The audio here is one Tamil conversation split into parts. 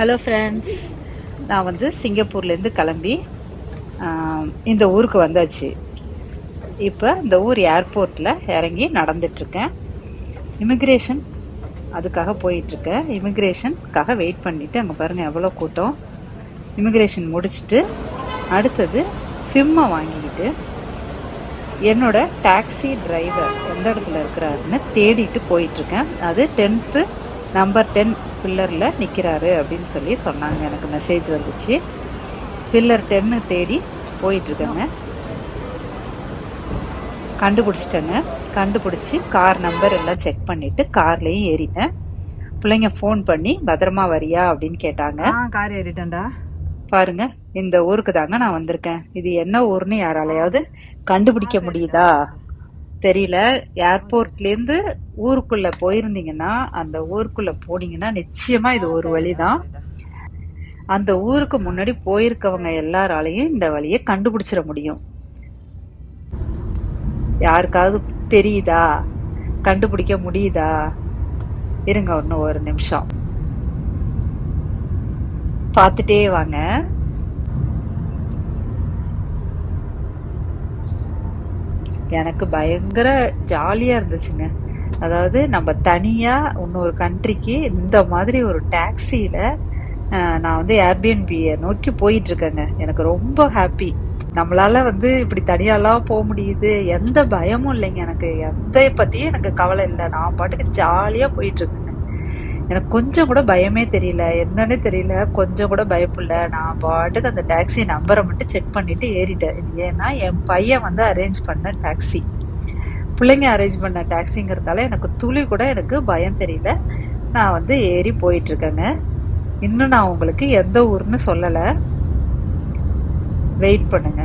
ஹலோ ஃப்ரெண்ட்ஸ் நான் வந்து சிங்கப்பூர்லேருந்து கிளம்பி இந்த ஊருக்கு வந்தாச்சு. இப்போ இந்த ஊர் ஏர்போர்ட்டில் இறங்கி நடந்துட்டுருக்கேன். இமிக்ரேஷன் அதுக்காக போயிட்டுருக்கேன். இமிக்ரேஷனுக்காக வெயிட் பண்ணிவிட்டு அங்கே பாருங்கள் எவ்வளோ கூட்டம். இமிக்ரேஷன் முடிச்சுட்டு அடுத்தது சிம்மை வாங்கிக்கிட்டு என்னோட டாக்ஸி டிரைவர் எந்த இடத்துல இருக்கிறாருன்னு தேடிட்டு போயிட்டுருக்கேன். அது டென்த்து நம்பர் டென் பில்லரில் நிற்கிறாரு அப்படின்னு சொல்லி சொன்னாங்க. எனக்கு மெசேஜ் வந்துச்சு. பில்லர் டென்னு தேடி போயிட்டுருக்கேங்க. கண்டுபிடிச்சிட்டேங்க. கண்டுபிடிச்சி கார் நம்பர் எல்லாம் செக் பண்ணிவிட்டு கார்லேயும் ஏறிட்டேன். பிள்ளைங்க ஃபோன் பண்ணி பத்திரமா வரியா? அப்படின்னு கேட்டாங்க. கார் ஏறிட்டேன்டா. பாருங்க இந்த ஊருக்கு தாங்க நான் வந்திருக்கேன். இது என்ன ஊர்னு யாராலையாவது கண்டுபிடிக்க முடியுதா? தெரியல. ஏர்போர்ட்லேருந்து ஊருக்குள்ள போயிருந்தீங்கன்னா அந்த ஊருக்குள்ள போனீங்கன்னா நிச்சயமா இது ஒரு வழிதான். அந்த ஊருக்கு முன்னாடி போயிருக்கவங்க எல்லாராலையும் இந்த வழியை கண்டுபிடிச்சிட முடியும். யாருக்காவது தெரியுதா? கண்டுபிடிக்க முடியுதா? இருங்க இன்னும் ஒரு நிமிஷம். பார்த்துட்டே வாங்க. எனக்கு பயங்கர ஜாலியா இருந்துச்சுங்க. அதாவது நம்ம தனியா இன்னொரு கண்ட்ரிக்கு இந்த மாதிரி ஒரு டாக்ஸியில நான் வந்து ஏர்பிஎன்பியை நோக்கி போயிட்டு இருக்கேங்க எனக்கு ரொம்ப ஹாப்பி நம்மளால வந்து இப்படி தனியாலாம் போக முடியுது. எந்த பயமும் இல்லைங்க எனக்கு. எந்த பத்தியும் எனக்கு கவலை இல்லை. நான் பாட்டுக்கு ஜாலியா போயிட்டுருக்குங்க. எனக்கு கொஞ்சம் கூட பயமே தெரியல. என்னன்னே தெரியல. கொஞ்சம் கூட பயப்பில்ல நான் பாட்டுக்கு அந்த டாக்ஸி நம்பரை மட்டும் செக் பண்ணிட்டு ஏறிட்டேன். ஏன்னா என் பையன் வந்து அரேஞ்ச் பண்ண டாக்ஸி பிள்ளைங்க அரேஞ்ச் பண்ண டாக்ஸிங்கிறதால எனக்கு துளி கூட எனக்கு பயம் தெரியல. நான் வந்து ஏறி போயிட்டு இருக்கேங்க இன்னும் நான் உங்களுக்கு எந்த ஊர்னு சொல்லலை. வெயிட் பண்ணுங்க.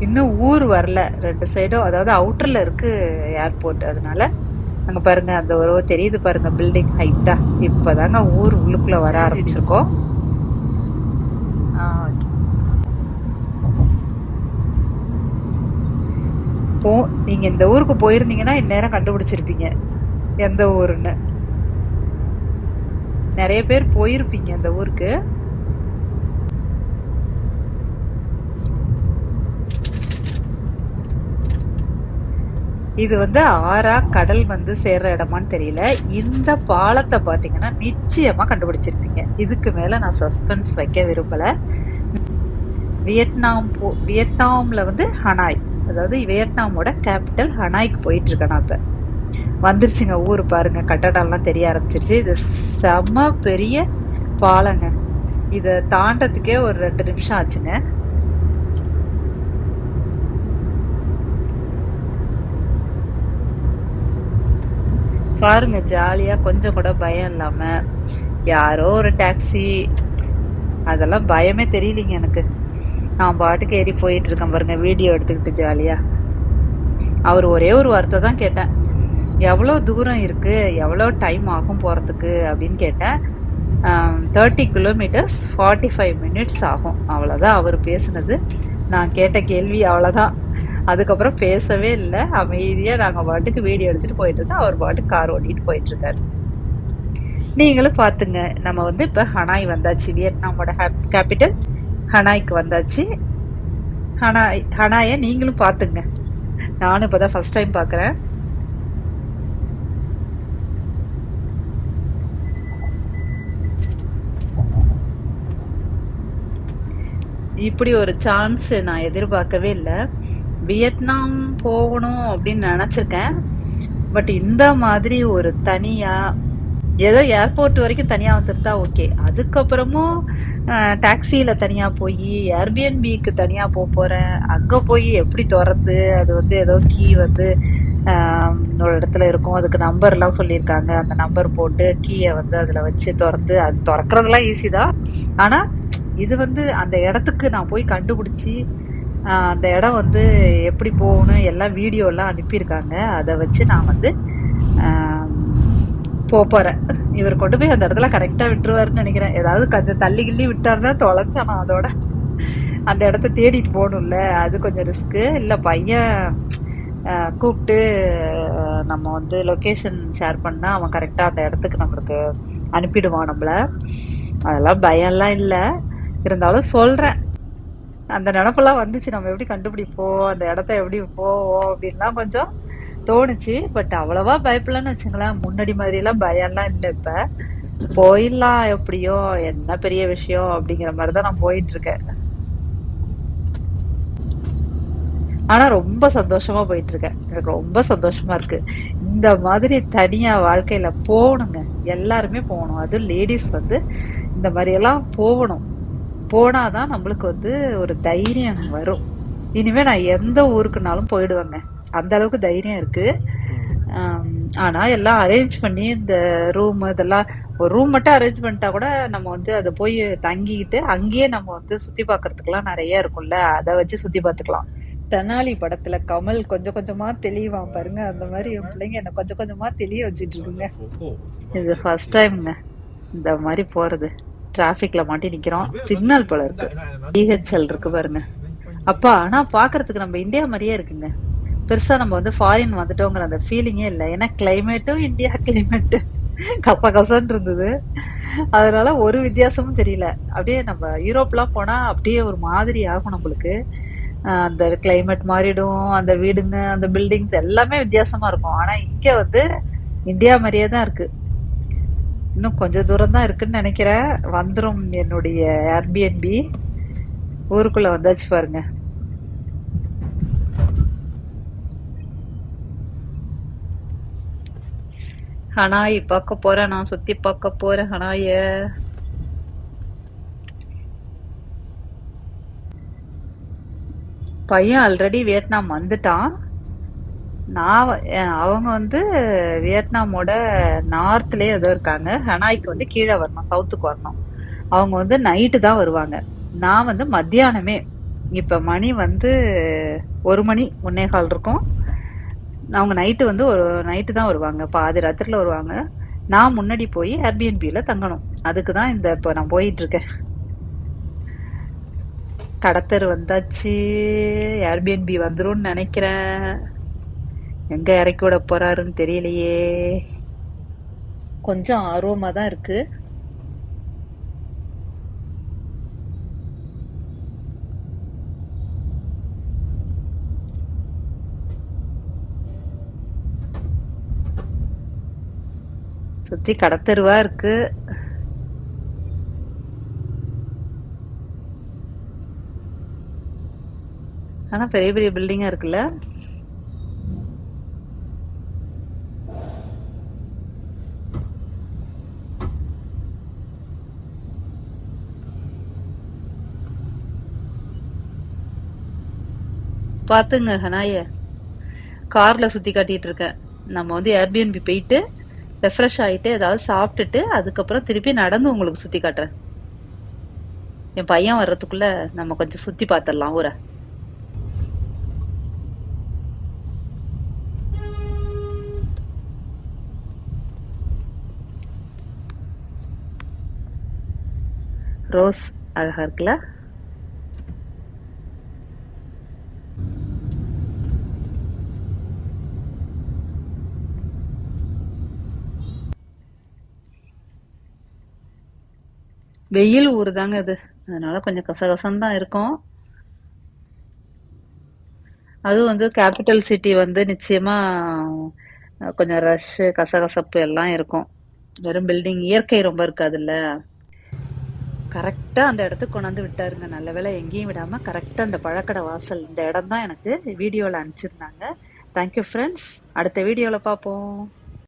இன்னும் ஊர் வரல. ரெண்டு சைடும் அதாவது அவுட்டர்ல இருக்கு ஏர்போர்ட் அதனால அங்க பாருங்க அந்த ஒரு தெரியுது பாருங்க பில்டிங் ஹைட்டா இப்பதாங்க ஊர் உள்ளுக்குள்ள வர ஆரம்பிச்சிருக்கோம். போ நீங்க இந்த ஊருக்கு போயிருந்தீங்கன்னா இந்நேரம் கண்டுபிடிச்சிருப்பீங்க. எந்த ஊருன்னு. நிறைய பேர் போயிருப்பீங்க அந்த ஊருக்கு. இது வந்து ஆறா கடல் வந்து சேர்ற இடமான்னு தெரியல. இந்த பாலத்தை பார்த்தீங்கன்னா நிச்சயமா கண்டுபிடிச்சிருப்பீங்க. இதுக்கு மேல நான் சஸ்பென்ஸ் வைக்க விரும்பல. வியட்நாம் போ வியட்நாம்ல வந்து ஹனாய். அதாவது வியட்நாமோட கேபிட்டல் ஹனாய்க்கு போயிட்டு இருக்கேன் நான் இப்ப. வந்துருச்சுங்க ஊர் பாருங்க. கட்டடம்லாம் தெரிய ஆரம்பிச்சிருச்சு. இது செம பெரிய பாலங்க. இதை தாண்டத்துக்கே ஒரு ரெண்டு நிமிஷம் ஆச்சுங்க. பாருங்க ஜாலியா. கொஞ்சம் கூட பயம் இல்லாம. யாரோ ஒரு டாக்ஸி அதெல்லாம் பயமே தெரியலீங்க எனக்கு. நான் பாட்டுக்கு ஏறி போயிட்டு இருக்கேன் பாருங்க வீடியோ எடுத்துக்கிட்டு ஜாலியா. அவர் ஒரே ஒரு வார்த்தை தான் கேட்டேன். எவ்வளோ தூரம் இருக்கு? எவ்வளோ டைம் ஆகும் போறதுக்கு? அப்படின்னு கேட்டேன். Thirty kilometres forty five minutes ஆகும். அவ்வளோதான் அவர் பேசுனது. நான் கேட்ட கேள்வி அவ்வளோதான் அதுக்கப்புறம் பேசவே இல்லை. அமைதியாக நாங்கள் பாட்டுக்கு வீடியோ எடுத்துகிட்டு போயிட்டு இருந்தோம். அவர் பாட்டுக்கு கார் ஓட்டிட்டு போயிட்டுருக்காரு நீங்களும் பார்த்துங்க நம்ம வந்து இப்போ ஹனாய் வந்தாச்சு. வியட்நாமோட கேபிட்டல் ஹனாய்க்கு வந்தாச்சு. ஹனாய் ஹனாயை நீங்களும் பார்த்துங்க நானும் இப்போ தான் ஃபஸ்ட் டைம் பார்க்குறேன் இப்படி ஒரு சான்ஸ் நான் எதிர்பார்க்கவே இல்லை. வியட்நாம் போகணும் அப்படின்னு நினச்சிருக்கேன். பட் இந்த மாதிரி ஒரு தனியாக ஏதோ ஏர்போர்ட் வரைக்கும் தனியாக வந்துருந்தா ஓகே அதுக்கப்புறமும் டாக்ஸியில் தனியாக போய் ஏர்பிஎன்பிக்கு தனியாக போக போகிறேன் அங்கே போய் எப்படி திறந்து அது வந்து ஏதோ கீ வந்து ஒரு இடத்துல இருக்கும். அதுக்கு நம்பர்லாம் சொல்லியிருக்காங்க. அந்த நம்பர் போட்டு கீயை வந்து அதில் வச்சு திறந்து அது திறக்கிறதுலாம் ஈஸி தான். ஆனால் இது வந்து அந்த இடத்துக்கு நான் போய் கண்டுபிடிச்சி அந்த இடம் வந்து எப்படி போகணும் எல்லாம் வீடியோலாம் அனுப்பியிருக்காங்க. அதை வச்சு நான் வந்து போகிறேன் போக இவர் கொண்டு போய் அந்த இடத்துல கரெக்டாக விட்டுருவாருன்னு நினைக்கிறேன். ஏதாவது கொஞ்சம் தள்ளி கிள்ளி விட்டாருன்னா தொலைச்சானா அதோட அந்த இடத்த தேடிட்டு போகணும்ல. அது கொஞ்சம் ரிஸ்க்கு இல்லை பையன் கூப்பிட்டு நம்ம வந்து லொக்கேஷன் ஷேர் பண்ணால் அவன் கரெக்டாக அந்த இடத்துக்கு நம்மளுக்கு அனுப்பிடுவான் நம்மள. அதெல்லாம் பயம்லாம் இல்லை. இருந்தாலும் சொல்கிறேன் அந்த நினப்பெல்லாம் வந்துச்சு. நம்ம எப்படி கண்டுபிடிப்போம்? அந்த இடத்த எப்படி போவோம்? அப்படின்லாம் கொஞ்சம் தோணுச்சு. பட் அவ்வளவா பயப்படலன்னு வச்சுங்களேன். முன்னாடி மாதிரிலாம் பயம்லாம் இல்லை இப்போ. போயிடலாம் எப்படியோ? என்ன பெரிய விஷயம்? அப்படிங்கிற மாதிரி தான் நான் போயிட்டு இருக்கேன் ஆனா ரொம்ப சந்தோஷமா போயிட்டு இருக்கேன் எனக்கு ரொம்ப சந்தோஷமா இருக்கு. இந்த மாதிரி தனியா வாழ்க்கையில போகணுங்க. எல்லாருமே போகணும். அதுவும் லேடிஸ் வந்து இந்த மாதிரி எல்லாம் போகணும். போனாதான் நம்மளுக்கு வந்து ஒரு தைரியம் வரும். இனிமே நான் எந்த ஊருக்குனாலும் போயிடுவேங்க. அந்த அளவுக்கு தைரியம் இருக்கு. ஆனால் ஆனா எல்லாம் அரேஞ்ச் பண்ணி இந்த ரூம் இதெல்லாம் ஒரு ரூம் மட்டும் அரேஞ்ச் பண்ணிட்டா கூட நம்ம வந்து அதை போய் தங்கிக்கிட்டு அங்கேயே நம்ம வந்து சுத்தி பார்க்கறதுக்குலாம் நிறைய இருக்கும்ல. அதை வச்சு சுத்தி பார்த்துக்கலாம். தெனாலி படத்துல கமல் கொஞ்சம் கொஞ்சமா தெளிவான் பாருங்க. அந்த மாதிரி என் பிள்ளைங்க என்ன கொஞ்சம் கொஞ்சமா தெளிய வச்சிட்டு இருக்குங்க. இது ஃபர்ஸ்ட் டைம்ங்க இந்த மாதிரி போறது. டிராஃபிக்ல மாட்டி நிக்கிறோம். சிக்னல் போல இருக்கு. டிஹெச்எல் இருக்கு பாருங்க. அப்பா ஆனா பாக்குறதுக்கு நம்ம இந்தியா மாதிரியே இருக்குங்க. பெருசா நம்ம வந்து ஃபாரின் வந்துட்டோங்கிற அந்த ஃபீலிங்கே இல்லை. ஏன்னா கிளைமேட்டும் இந்தியா கிளைமேட் கச கசன்னு இருந்தது. அதனால ஒரு வித்தியாசமும் தெரியல. அப்படியே நம்ம யூரோப்லாம் போனா அப்படியே ஒரு மாதிரி ஆகும் நம்மளுக்கு. அந்த கிளைமேட் மாறிடும். அந்த வீடுங்க அந்த பில்டிங்ஸ் எல்லாமே வித்தியாசமா இருக்கும். ஆனா இங்க வந்து இந்தியா மாதிரியே தான் இருக்கு. இன்னும் கொஞ்சம் தூரம் தான் இருக்குன்னு நினைக்கிறேன். வந்துரும் என்னுடைய ஏர்பிஎன்பி ஊருக்குள்ள வந்தாச்சு பாருங்க. ஹனாய் பார்க்க போறேன். நான் சுத்தி பார்க்க போறேன் ஹனாய. பையன் ஆல்ரெடி வியட்நாம் வந்துட்டான். நான் அவங்க வந்து வியட்நாமோட நார்த்லயே ஏதோ இருக்காங்க. ஹனாய்க்கு வந்து கீழே வரணும் சவுத்துக்கு வரணும். அவங்க வந்து நைட்டு தான் வருவாங்க. நான் வந்து மத்தியானமே இப்ப மணி வந்து ஒரு மணி ஒன்னே கால் இருக்கும். அவங்க நைட்டு வந்து ஒரு நைட்டு தான் வருவாங்க. பாதி ராத்திரில வருவாங்க. நான் முன்னாடி போய் ஏர்பிஎன்பியில் தங்கணும். அதுக்கு தான் இந்த இப்போ நான் போயிட்டு இருக்கேன் கடத்தர் வந்தாச்சு ஏர்பிஎன்பி வந்துரும்னு நினைக்கிறேன். எங்க இறக்கி விட போறாருன்னு தெரியலையே. கொஞ்சம் ஆர்வமா தான் இருக்கு. சுத்தி கடத்தருவா இருக்கு. ஆனா பெரிய பெரிய பில்டிங்கா இருக்குல்ல? பார்த்துங்க ஹனாய காரில் சுற்றி காட்டிட்டு இருக்கேன் நம்ம வந்து ஏர்பிஎன்பி போயிட்டு ரெஃப்ரெஷ் ஆகிட்டு ஏதாவது சாப்பிட்டுட்டு அதுக்கப்புறம் திருப்பி நடந்து உங்களுக்கு சுற்றி காட்டுறேன். என் பையன் வர்றதுக்குள்ள நம்ம கொஞ்சம் சுற்றி பார்த்துடலாம் ஊரை. ரோஸ் அழகா இருக்குல்ல? வெயில் ஊர் தாங்க அது. அதனால கொஞ்சம் கசகசம் தான் இருக்கும். அதுவும் வந்து கேபிட்டல் சிட்டி வந்து நிச்சயமா கொஞ்சம் ரஷ் கசகசப்பு எல்லாம் இருக்கும். வெறும் பில்டிங் இயற்கை ரொம்ப இருக்காதுல்ல. கரெக்டாக அந்த இடத்துக்கு கொண்டாந்து விட்டாருங்க. நல்ல வேளை எங்கேயும் விடாமல் கரெக்டாக அந்த பழக்கடை வாசல் இந்த இடம் தான் எனக்கு வீடியோவில் அனுப்பிச்சிருந்தாங்க. தேங்க்யூ ஃப்ரெண்ட்ஸ் அடுத்த வீடியோவில் பார்ப்போம்.